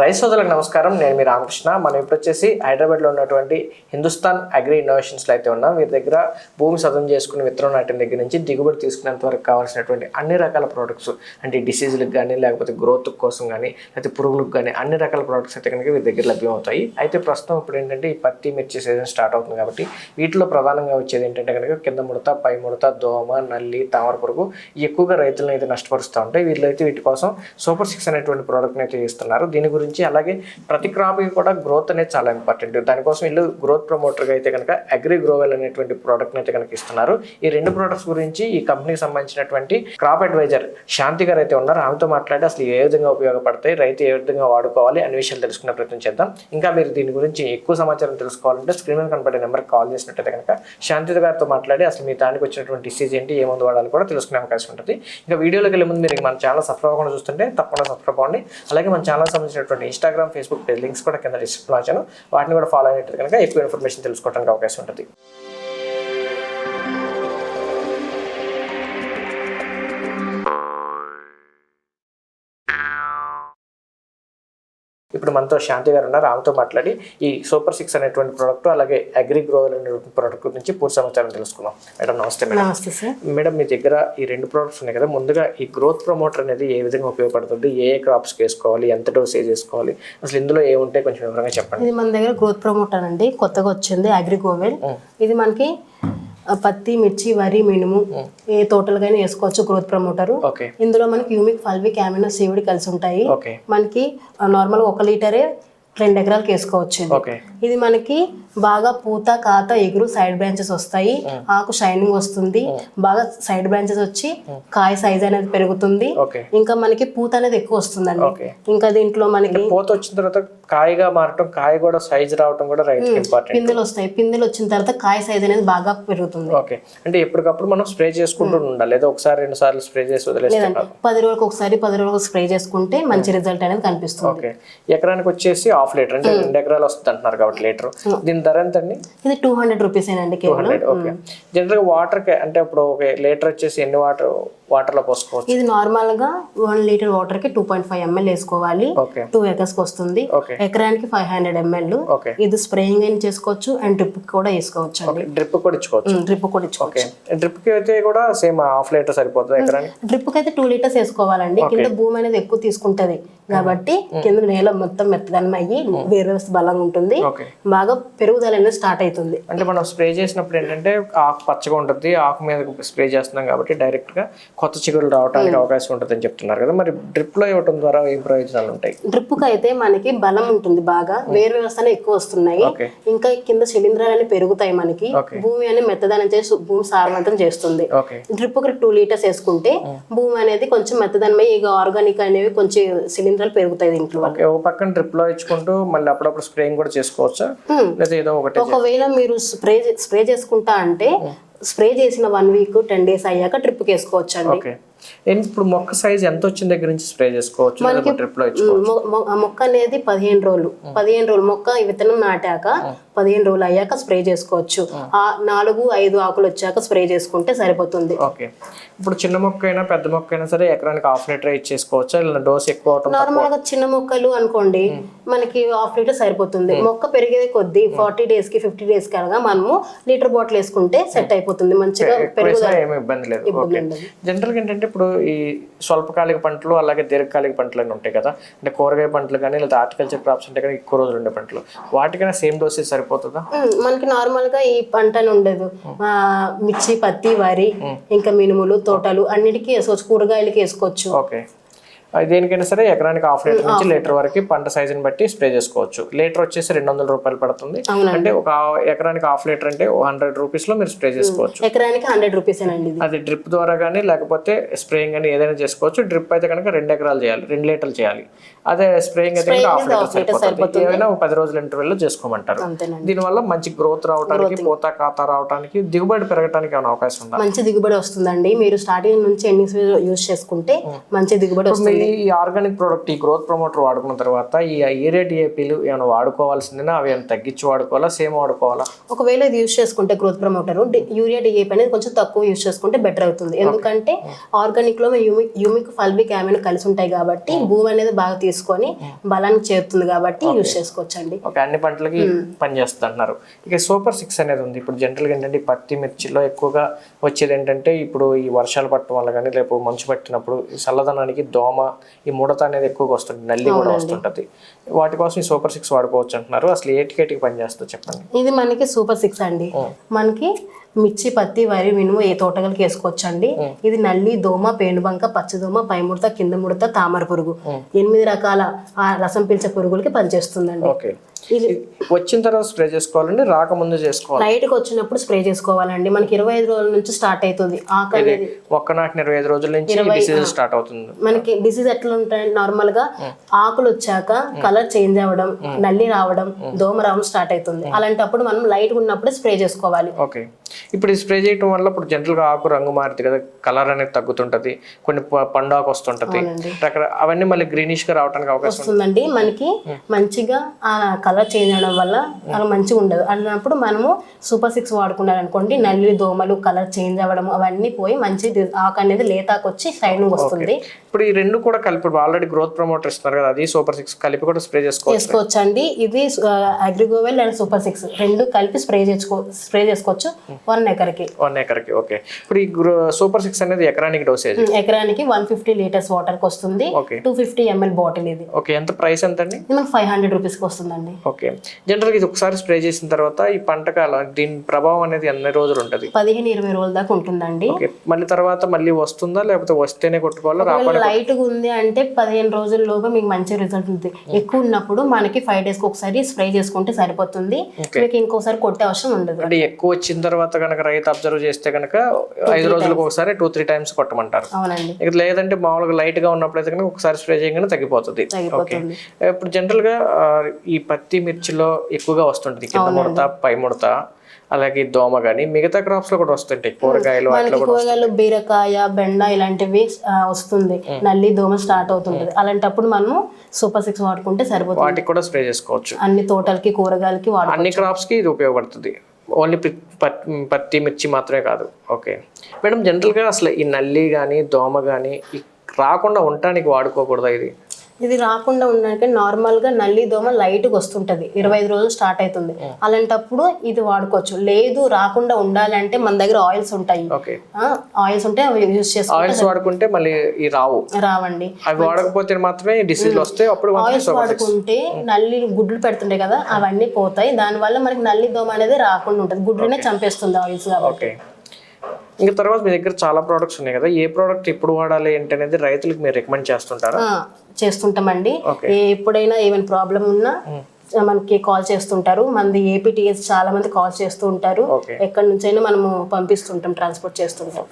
Rice సోదరులకు నమస్కారం. నేను మీ రామకృష్ణ. మనం ఇప్పుడు వచ్చేసి హైదరాబాద్లో ఉన్నటువంటి హిందుస్థాన్ అగ్రి ఇన్నోవేషన్స్లో అయితే ఉన్నాం. వీరి దగ్గర భూమి సదం చేసుకుని విత్తనం నాటిన దగ్గర నుంచి దిగుబడి తీసుకునేంత వరకు కావాల్సినటువంటి అన్ని రకాల ప్రోడక్ట్స్ అంటే డిసీజులకు కానీ లేకపోతే గ్రోత్ కోసం కానీ లేకపోతే పురుగులకు కానీ అన్ని రకాల ప్రోడక్ట్స్ అయితే కనుక వీరి దగ్గర లభ్యమవుతాయి. అయితే ప్రస్తుతం ఇప్పుడు ఏంటంటే ఈ పత్తి మిర్చి సీజన్ స్టార్ట్ అవుతుంది కాబట్టి వీటిలో ప్రధానంగా వచ్చేది ఏంటంటే కనుక కింద ముడత పై ముడత దోమ నల్లి తామర పురుగు ఎక్కువగా రైతులను అయితే నష్టపరుస్తూ ఉంటాయి. వీళ్ళు అయితే వీటి కోసం సూపర్ సిక్స్ అనేటువంటి ప్రోడక్ట్ని అయితే ఇస్తున్నారు దీని గురించి అలాగే ప్రతి క్రాప్కి కూడా గ్రోత్ అనేది చాలా ఇంపార్టెంట్ దానికోసం వీళ్ళు గ్రోత్ ప్రమోటర్గా అయితే కనుక అగ్రి గ్రోవెల్ అనేటువంటి ప్రోడక్ట్ని అయితే కనుక ఇస్తున్నారు. ఈ రెండు ప్రోడక్ట్స్ గురించి ఈ కంపెనీకి సంబంధించినటువంటి క్రాప్ అడ్వైజర్ శాంతి గారు అయితే ఉన్నారు. ఆమెతో మాట్లాడి అసలు ఏ విధంగా ఉపయోగపడతాయి రైతు ఏ విధంగా వాడుకోవాలి అనే విషయాలు తెలుసుకునే ప్రయత్నం చేద్దాం. ఇంకా మీరు దీని గురించి ఎక్కువ సమాచారం తెలుసుకోవాలంటే స్క్రీన్ మీద కనపడే నెంబర్కి కాల్ చేసినట్టయితే కనుక శాంతి గారితో మాట్లాడి అసలు మీ దానికి వచ్చినటువంటి డిసీజ్ ఏంటి ఏ మందు వాడాలి కూడా తెలుసుకునే అవకాశం ఉంటుంది. ఇంకా వీడియోలోకి వెళ్ళే ముందు మీరు మన ఛానల్ సబ్స్క్రైబ్ అవ్వకుండా చూస్తుంటే తప్పకుండా సబ్స్క్రైబ్ అవ్వండి. అలాగే మన ఛానల్ సంబంధించినటువంటి ఇన్స్టాగ్రామ్ ఫేస్బుక్ పేజ్ లింక్స్ కూడా కింద డిస్క్రిప్షన్ వాటిని కూడా ఫాలో అయినట్టు కనుక ఎక్కువ ఇన్ఫర్మేషన్ తెలుసుకోవడానికి అవకాశం ఉంటుంది. ఇప్పుడు మనతో శాంతి గారు ఉన్నారు. ఆమెతో మాట్లాడి ఈ సూపర్ సిక్స్ అనేటువంటి ప్రోడక్ట్ అలాగే అగ్రి గ్రోవల్ అనేటువంటి ప్రోడక్ట్ గురించి పూర్తి సమాచారం తెలుసుకుందాం. మేడం నమస్తే మేడం. నమస్తే సార్. మేడం మీ దగ్గర ఈ రెండు ప్రోడక్ట్స్ ఉన్నాయి కదా. ముందుగా ఈ గ్రోత్ ప్రమోటర్ అనేది ఏ విధంగా ఉపయోగపడుతుంది? ఏ ఏ క్రాప్స్కి వేసుకోవాలి? ఎంత డోసేజ్ వేసుకోవాలి? అసలు ఇందులో ఏముంటాయి కొంచెం వివరంగా చెప్పండి. ఇది మన దగ్గర గ్రోత్ ప్రమోటర్ అండి. కొత్తగా వచ్చింది అగ్రిగోవెల్. ఇది మనకి పత్తి మిర్చి వరి మినుము ఏ తోటలుగైనా వేసుకోవచ్చు గ్రోత్ ప్రమోటర్ ఇందులో మనకి యూమిక్ ఫల్విక్ అమినో సీవిడ్ కలిసి ఉంటాయి మనకి నార్మల్ ఒక లీటరే రెండు ఎకరాలకు వేసుకోవచ్చు ఇది. మనకి బాగా పూత కాత ఎగురు సైడ్ బ్రాంచెస్ వస్తాయి. ఆకు షైనింగ్ వస్తుంది. బాగా సైడ్ బ్రాంచెస్ వచ్చి కాయ సైజ్ అనేది పెరుగుతుంది. ఇంకా మనకి పూత అనేది ఎక్కువ వస్తుందండి. ఇంకా దీంట్లో మనకి పోత వచ్చిన తర్వాత కాయగా మారటం కాయ కూడా సైజ్ రావటం కూడా ఇంపార్టెంట్ పిందెలు వస్తాయి. పిందెలు వచ్చిన తర్వాత కాయ సైజ్ అనేది బాగా పెరుగుతుంది. ఓకే. అంటే ఎప్పటికప్పుడు మనం స్ప్రే చేసుకుంటూ ఉండాలి. లేదా ఒకసారి రెండు సార్లు స్ప్రే చేసి వదిలేస్తే పది రోజులకు ఒకసారి పది రోజులకు స్ప్రే చేసుకుంటే మంచి రిజల్ట్ అనేది కనిపిస్తుంది. ఓకే. ఎకరానికి వచ్చేసి హాఫ్ లీటర్ అంటే రెండు ఎకరాలు వస్తుంది అంటున్నారు కాబట్టి లీటర్. దీని ధర ఎంత అండి ఇది టూ హండ్రెడ్ రూపీస్ ఏనండి కేవలం. Hundred okay. జనరల్గా వాటర్ అంటే ఇప్పుడు ఒక లీటర్ వచ్చేసి ఎన్ని వాటర్ వాటర్లో పోసుకోవచ్చు. ఇది నార్మల్గా వన్ లీటర్ వాటర్కి టూ పాయింట్ ఫైవ్ ఎంఎల్ వేసుకోవాలి. టూ ఎకర్స్కి వస్తుంది. ఎకరానికి ఫైవ్ హండ్రెడ్ ఎంఎల్ ఇది స్ప్రేయింగ్ అయినా చేసుకోవచ్చు అండ్ డ్రిప్ కూడా వేసుకోవచ్చు అండి. డ్రిప్ కూడా ఇచ్చుకోవచ్చు. డ్రిప్ కూడా ఇచ్చుకోవచ్చు. ఓకే డ్రిప్కి అయితే కూడా సేమ్ హాఫ్ లీటర్ సరిపోతుంది ఎకరానికి? డ్రిప్కి అయితే టూ లీటర్స్ వేసుకోవాలండి. కింద భూమి అనేది ఎక్కువ తీసుకుంటది. కాబట్టి కింద నేల మొత్తం మెత్తదనం అయ్యి వేరు వ్యవస్థ బలంగా ఉంటుంది. బాగా పెరుగుదల అనేది స్టార్ట్ అవుతుంది. అంటే మనం స్ప్రే చేసినప్పుడు ఏంటంటే ఆకు పచ్చగా ఉంటుంది. ఆకు మీద స్ప్రే చేస్తున్నాం కాబట్టి డైరెక్ట్గా కొత్త చిగురులు రావడానికి అవకాశం ఉంటుంది అని చెప్తున్నారు కదా. మరి డ్రిప్లో ఇవ్వడం ద్వారా ఏం ప్రయోజనాలు ఉంటాయి? డ్రిప్కి అయితే మనకి బలం ఉంటుంది బాగా. వేరు వ్యవస్థ అనేది ఎక్కువ వస్తున్నాయి. ఇంకా కింద శిలీంధ్రాలు అనేవి పెరుగుతాయి మనకి. భూమి అనేది మెత్తదనం చేసి భూమి సారవంతం చేస్తుంది. డ్రిప్కి టూ లీటర్స్ వేసుకుంటే భూమి అనేది కొంచెం మెత్తదనమై ఇక ఆర్గానిక్ అనేవి కొంచెం శిలీంధ్రాలు పెరుగుతాయి దీంట్లో. ఓకే. ఒక పక్కన డ్రిప్లో ఇచ్చుకుంటూ మళ్ళీ అప్పుడప్పుడు స్ప్రేయింగ్ కూడా చేసుకోవచ్చా. లేదా ఏదో ఒకటి ఒకవేళ మీరు స్ప్రే స్ప్రే చేసుకుంటా అంటే స్ప్రే చేసిన వన్ వీక్ టెన్ డేస్ అయ్యాక ట్రిప్కి వేసుకోవచ్చు అండి ఏంటి ఇప్పుడు మొక్క సైజ్ ఎంత వచ్చిన దగ్గర నుంచి స్ప్రే చేసుకోవచ్చు? లేదా డ్రిప్లో ఇచ్చు మొ- మొ- ఆ మొక్క అనేది పదిహేను రోజులు. పదిహేను రోజులు మొక్క విత్తనం నాటాక పదిహేను రోజులు అయ్యాక స్ప్రే చేసుకోవచ్చు. ఆ నాలుగు ఐదు ఆకులు వచ్చాక స్ప్రే చేసుకుంటే సరిపోతుంది. ఓకే ఇప్పుడు చిన్న మొక్క అయినా పెద్ద మొక్క అయినా సరే ఎకరానికి హాఫ్ లీటర్ ఇచ్చేసుకోవచ్చా ఇలా డోస్ ఎక్కువ నార్మల్గా చిన్న మొక్కలు అనుకోండి మనకి హాఫ్ లీటర్ సరిపోతుంది. మొక్క పెరిగే కొద్దీ ఫార్టీ డేస్కి ఫిఫ్టీ డేస్ కనుక మనము లీటర్ బాటిల్ వేసుకుంటే సెట్ అయిపోతుంది. మంచిగా ఇబ్బంది లేదు. ఓకే ఉండదు. జనరల్గా ఏంటంటే ఇప్పుడు ఈ స్వల్పకాలిక పంటలు అలాగే దీర్ఘకాలిక పంటలు అని ఉంటాయి కదా. అంటే కూరగాయ పంటలు కానీ లేదా హార్టికల్చర్ క్రాప్స్ ఉంటాయి కానీ ఎక్కువ రోజులు ఉండే పంటలు. వాటికైనా సేమ్ డోసేజ్ సరిపోతుందా? మనకి నార్మల్గా ఈ పంటలు ఉండదు. మిర్చి పత్తి వరి ఇంకా మినుములు తోటలు అన్నిటికీ వేసుకోవచ్చు కూరగాయలకి వేసుకోవచ్చు. ఓకే. దేనికైనా సరే ఎకరానికి హాఫ్ లీటర్ నుంచి లీటర్ వరకు పంట సైజుని బట్టి స్ప్రే చేసుకోవచ్చు. లీటర్ వచ్చేసి రెండు వందల రూపాయలు పడుతుంది. అంటే ఒక ఎకరానికి హాఫ్ లీటర్ అంటే హండ్రెడ్ రూపీస్లో మీరు స్ప్రే చేసుకోవచ్చు. ఎకరానికి హండ్రెడ్ రూపీస్ అది డ్రిప్ ద్వారా కానీ లేకపోతే స్ప్రేయింగ్ కానీ ఏదైనా చేసుకోవచ్చు. డ్రిప్ అయితే కనుక రెండు ఎకరాలు చేయాలి రెండు లీటర్లు చేయాలి. అదే స్ప్రేయింగ్ అయితే హాఫ్ లీటర్ సరిపోతుంది. ఏమైనా పది రోజుల ఇంటర్వెల్లో చేసుకోమంటారు. దీనివల్ల మంచి గ్రోత్ రావడానికి పోత ఖాతా రావడానికి దిగుబడి పెరగడానికి ఏమైనా అవకాశం ఉందా? మంచి దిగుబడి వస్తుందండి. మీరు స్టార్టింగ్ నుంచి ఎండింగ్స్ యూజ్ చేసుకుంటే మంచి దిగుబడి వస్తుంది. ఈ ఆర్గానిక్ ప్రోడక్ట్ ఈ గ్రోత్ ప్రమోటర్ వాడుకున్న తర్వాత ఈ ఏరియా డిఏపీలు ఏమైనా వాడుకోవాల్సిందేనా? అవి ఏమైనా తగ్గించి వాడుకోవాలా? సేమ్ వాడుకోవాలా? ఒకవేళ ఇది యూజ్ చేసుకుంటే గ్రోత్ ప్రమోటర్ యూరియా డిఏపి అనేది కొంచెం తక్కువ యూజ్ చేసుకుంటే బెటర్ అవుతుంది. ఎందుకంటే ఆర్గానిక్లో యూమిక్ యూమిక్ ఆమెను కలిసి ఉంటాయి కాబట్టి భూమి అనేది బాగా తీసుకొని బలాన్ని చేరుతుంది కాబట్టి యూజ్ చేసుకోవచ్చండి. ఓకే. అన్ని పంటలకి పనిచేస్తుంది అంటున్నారు ఇక సూపర్ సిక్స్ అనేది ఉంది. ఇప్పుడు జనరల్గా ఏంటంటే పత్తి మిర్చిలో ఎక్కువగా వచ్చేది ఏంటంటే ఇప్పుడు ఈ వర్షాలు పట్టడం వల్ల కానీ లేకపోతే మంచు పట్టినప్పుడు చల్లదనానికి దోమ ఈ ముడత అనేది ఎక్కువగా వస్తుంది నల్లి కూడా వస్తుంటది. వాటి కోసం ఈ సూపర్ సిక్స్ వాడుకోవచ్చు అంటున్నారు. అసలు ఏటికేటికి పనిచేస్తుంది చెప్పండి. ఇది మనకి సూపర్ సిక్స్ అండి. మనకి మిర్చి పత్తి వరి మినుము ఏ తోటగలకి వేసుకోవచ్చు అండి ఇది నల్లి దోమ పేనుబంక పచ్చదోమ పై ముడత కింద ముడత తామర పురుగు. ఎనిమిది రకాల రసం పీల్చే పురుగులకి పనిచేస్తుందండి. ఓకే. ఇది వచ్చిన తర్వాత స్ప్రే చేసుకోవాలండి రాకముందు చేసుకోవాలి. గా వచ్చినప్పుడు స్ప్రే చేసుకోవాలండి. మనకి ఇరవై ఐదు రోజుల నుంచి స్టార్ట్ అవుతుంది. ఆకు అనేది ఒక్క నాటిన ఇరవై ఐదు రోజుల నుంచి డిసీజ్ స్టార్ట్ అవుతుంది. మనకి డిసీజ్ ఎట్లా ఉంటాయి? నార్మల్గా ఆకులు వచ్చాక కలర్ చేంజ్ అవ్వడం నల్లి రావడం దోమ రావడం స్టార్ట్ అవుతుంది. అలాంటప్పుడు మనం లైట్ ఉన్నప్పుడే స్ప్రే చేసుకోవాలి. ఓకే. ఇప్పుడు ఈ స్ప్రే చేయడం వల్ల ఇప్పుడు జనరల్గా ఆకు రంగు మారుతుంది కదా కలర్ అనేది తగ్గుతుంటది కొన్ని పండు ఆకు వస్తుంటది. అవన్నీ మళ్ళీ గ్రీనిష్గా రావడానికి అవకాశం వస్తుందండి. మనకి మంచిగా ఆ కలర్ చేంజ్ అవడం వల్ల అలా మంచిగా ఉండదు. అన్నప్పుడు మనము సూపర్ సిక్స్ వాడుకున్నారు అనుకోండి నల్లి దోమలు కలర్ చేంజ్ అవ్వడం అవన్నీ పోయి మంచి ఆకు అనేది లేతాకు వచ్చి షైనింగ్ వస్తుంది. ఇప్పుడు ఈ రెండు కూడా కలిపి ఆల్రెడీ గ్రోత్ ప్రమోటర్ ఇస్తున్నారు కదా అది సూపర్ సిక్స్ కలిపి కూడా స్ప్రే చేసుకోవచ్చు. అండి ఇది అగ్రిగోవెల్ అండ్ సూపర్ సిక్స్ రెండు కలిపి స్ప్రే చేసుకో స్ప్రే చేసుకోవచ్చు వన్ ఎకర్కి. వన్ ఎకర్కి ఓకే ఇప్పుడు ఈ సూపర్ సిక్స్ అనేది ఎకరానికి డోసేజ్ ఎకరానికి వన్ ఫిఫ్టీ లీటర్స్ వాటర్కి వస్తుంది. టూ ఫిఫ్టీ ఎంఎల్ బాటిల్ ఇది. ఓకే ఎంత ప్రైస్ ఎంత అండి మనకి ఫైవ్ హండ్రెడ్ రూపీస్కి వస్తుందండి. ఓకే జనరల్గా ఇది ఒకసారి స్ప్రే చేసిన తర్వాత ఈ పంట కాలం దీని ప్రభావం అనేది ఎన్ని రోజులు ఉంటుంది? పదిహేను ఇరవై రోజుల దాకా ఉంటుందండి. మళ్ళీ తర్వాత మళ్ళీ వస్తుందా లేకపోతే వస్తేనే కొట్టుకోవాలా రాకుండా లైట్గా ఉంది అంటే పదిహేను రోజుల లోపు మీకు మంచి రిజల్ట్ ఉంటుంది ఎక్కువ ఉన్నప్పుడు మనకి ఫైవ్ డేస్కి ఒకసారి స్ప్రే చేసుకుంటే సరిపోతుంది. మీకు ఇంకోసారి కొట్టే అవసరం ఉండదు. అంటే ఎక్కువ వచ్చిన తర్వాత కనుక రైతు అబ్జర్వ్ చేస్తే కనుక ఐదు రోజులకు ఒకసారి టూ త్రీ టైమ్స్ కొట్టమంటారు. అవునండి. ఇక లేదంటే మామూలుగా లైట్గా ఉన్నప్పుడు అయితే కనుక ఒకసారి స్ప్రే చేయగానే తగ్గిపోతుంది. ఓకే. ఇప్పుడు జనరల్గా ఈ పత్తి మిర్చిలో ఎక్కువగా వస్తుంటుంది. కింద ముడత పై ముడత. అలాగే దోమ కానీ మిగతా క్రాప్స్లో కూడా వస్తుంటాయి. కూరగాయలు కూరగాయలు బీరకాయ బెండ ఇలాంటివి వస్తుంది. నల్లి దోమ స్టార్ట్ అవుతుంటది. అలాంటప్పుడు మనము సూపర్ సిక్స్ వాడుకుంటే సరిపోతుంది. వాటికి కూడా స్ప్రే చేసుకోవచ్చు. అన్ని తోటలకి కూరగాయలకి వాడు అన్ని క్రాప్స్కి ఇది ఉపయోగపడుతుంది. ఓన్లీ పత్తి మిర్చి మాత్రమే కాదు. ఓకే మేడం జనరల్గా అసలు ఈ నల్లి కానీ దోమ కానీ రాకుండా ఉండటానికి వాడుకోకూడదా ఇది? ఇది రాకుండా ఉండడానికి నార్మల్గా నల్లి దోమ లైట్గా వస్తుంటది. ఇరవై ఐదు రోజులు స్టార్ట్ అవుతుంది అలాంటప్పుడు ఇది వాడుకోవచ్చు. లేదు రాకుండా ఉండాలంటే మన దగ్గర ఆయిల్స్ ఉంటాయి. ఆయిల్స్ ఉంటే అవి యూజ్ ఆయిల్స్ వాడుకుంటే మళ్ళీ రావు. రావండి. అవి వాడకపోతే మాత్రమే డిసీజ్ వస్తాయి అప్పుడు ఆయిల్స్ వాడుకుంటే నల్లి గుడ్లు పెడుతుంటాయి కదా అవన్నీ పోతాయి. దానివల్ల మనకి నల్లి దోమ అనేది రాకుండా ఉంటుంది. గుడ్లనే చంపేస్తుంది ఆయిల్స్ కాబట్టి. ఇంకా తర్వాత మీ దగ్గర చాలా ప్రోడక్ట్స్ ఉన్నాయి కదా. ఏ ప్రోడక్ట్ ఎప్పుడు వాడాలి ఏంటి అనేది రైతులకు మీరు రికమెండ్ చేస్తుంటారా? చేస్తుంటామండి. ఎప్పుడైనా ఏమైనా ప్రాబ్లం ఉన్నా మనకి కాల్ చేస్తుంటారు. మనది ఏపీటీఎస్ చాలా మంది కాల్ చేస్తూ ఉంటారు. ఎక్కడి నుంచైనా మనము పంపిస్తుంటాం ట్రాన్స్పోర్ట్ చేస్తుంటాం.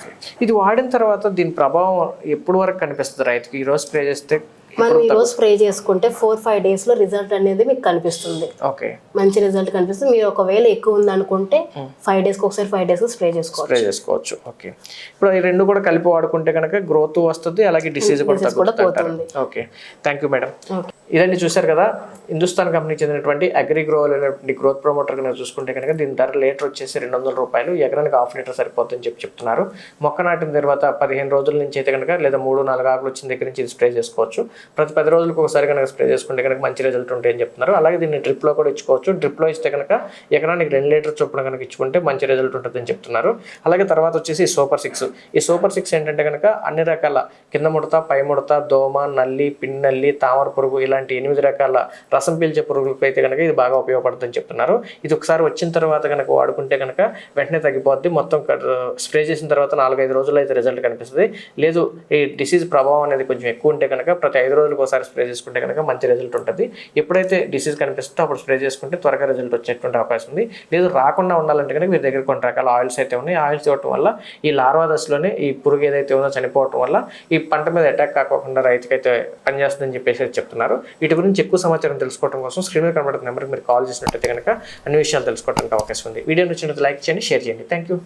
ఇది వాడిన తర్వాత దీని ప్రభావం ఎప్పుడు వరకు కనిపిస్తుంది రైతుకి? ఈ రోజు స్ప్రే చేస్తే మనం ఈ రోజు స్ప్రే చేసుకుంటే ఫోర్ ఫైవ్ డేస్లో రిజల్ట్ అనేది మీకు కనిపిస్తుంది. ఓకే. మంచి రిజల్ట్ కనిపిస్తుంది. మీరు ఒకవేళ ఎక్కువ ఉంది అనుకుంటే ఫైవ్ డేస్కి ఒకసారి ఫైవ్ డేస్ స్ప్రే చేసుకోవచ్చు. స్ప్రే చేసుకోవచ్చు. ఓకే. ఇప్పుడు ఈ రెండు కూడా కలిపి వాడుకుంటే కనుక గ్రోత్ వస్తుంది అలాగే డిసీజ్ కూడా తగ్గుతుంది ఓకే. Thank you madam. ఇదండి చూశారు కదా హిందుస్థాన్ కంపెనీకి చెందినటువంటి అగ్రి గ్రో అనేటువంటి గ్రోత్ ప్రమోటర్ కనుక చూసుకుంటే కనుక దీని ధర లీటర్ వచ్చేసి రెండు వందల రూపాయలు ఎకరానికి హాఫ్ లీటర్ సరిపోతుందని చెప్పి చెప్తున్నారు. మొక్క నాటిన తర్వాత పదిహేను రోజుల నుంచి అయితే కనుక లేదా మూడు నాలుగు ఆకులు వచ్చిన దగ్గర నుంచి స్ప్రే చేసుకోవచ్చు. ప్రతి పది రోజులకు ఒకసారి కనుక స్ప్రే చేసుకుంటే కనుక మంచి రిజల్ట్ ఉంటాయని చెప్తున్నారు. అలాగే దీన్ని డ్రిప్లో కూడా ఇచ్చుకోవచ్చు. డ్రిప్లో ఇస్తే కనుక ఎకరానికి రెండు లీటర్ చొప్పున కనుక ఇచ్చుకుంటే మంచి రిజల్ట్ ఉంటుందని చెప్తున్నారు. అలాగే తర్వాత వచ్చేసి సూపర్ సిక్స్. ఈ సూపర్ సిక్స్ ఏంటంటే కనుక అన్ని రకాల కింద ముడత పై ముడత దోమ నల్లి పిన్నల్లి తామర పురుగు ఇలాంటి ఎనిమిది రకాల రసం పీల్చే పురుగులకు అయితే కనుక ఇది బాగా ఉపయోగపడుతుందని చెప్తున్నారు. ఇది ఒకసారి వచ్చిన తర్వాత కనుక వాడుకుంటే కనుక వెంటనే తగ్గిపోద్ది. మొత్తం స్ప్రే చేసిన తర్వాత నాలుగైదు రోజుల్లో అయితే రిజల్ట్ కనిపిస్తుంది. లేదు ఈ డిసీజ్ ప్రభావం అనేది కొంచెం ఎక్కువ ఉంటే కనుక ప్రతి ఐదు రోజులకు ఒకసారి స్ప్రే చేసుకుంటే కనుక మంచి రిజల్ట్ ఉంటుంది. ఎప్పుడైతే డిసీజ్ కనిపిస్తుందో అప్పుడు స్ప్రే చేసుకుంటే త్వరగా రిజల్ట్ వచ్చేటువంటి అవకాశం ఉంది. లేదు రాకుండా ఉండాలంటే కనుక మీ దగ్గర కొన్ని రకాల ఆయిల్స్ అయితే ఉన్నాయి. ఆయిల్స్ ఇవ్వటం వల్ల ఈ లార్వా దశలోనే ఈ పురుగు ఏదైతే ఉందో చనిపోవటం వల్ల ఈ పంట మీద అటాక్ కాకుండా రైతుకైతే పనిచేస్తుందని చెప్పేసి చెప్తున్నారు. వీటి గురించి ఎక్కువ సమాచారం తెలుసుకోవడం కోసం స్క్రీన్ మీద కనబడుతున్న నెంబర్కి మీరు కాల్ చేసినట్టయితే కనుక అన్ని విషయాలు తెలుసుకోవడానికి అవకాశం ఉంది. వీడియో నచ్చినట్టు లైక్ చేయండి షేర్ చేయండి. Thank you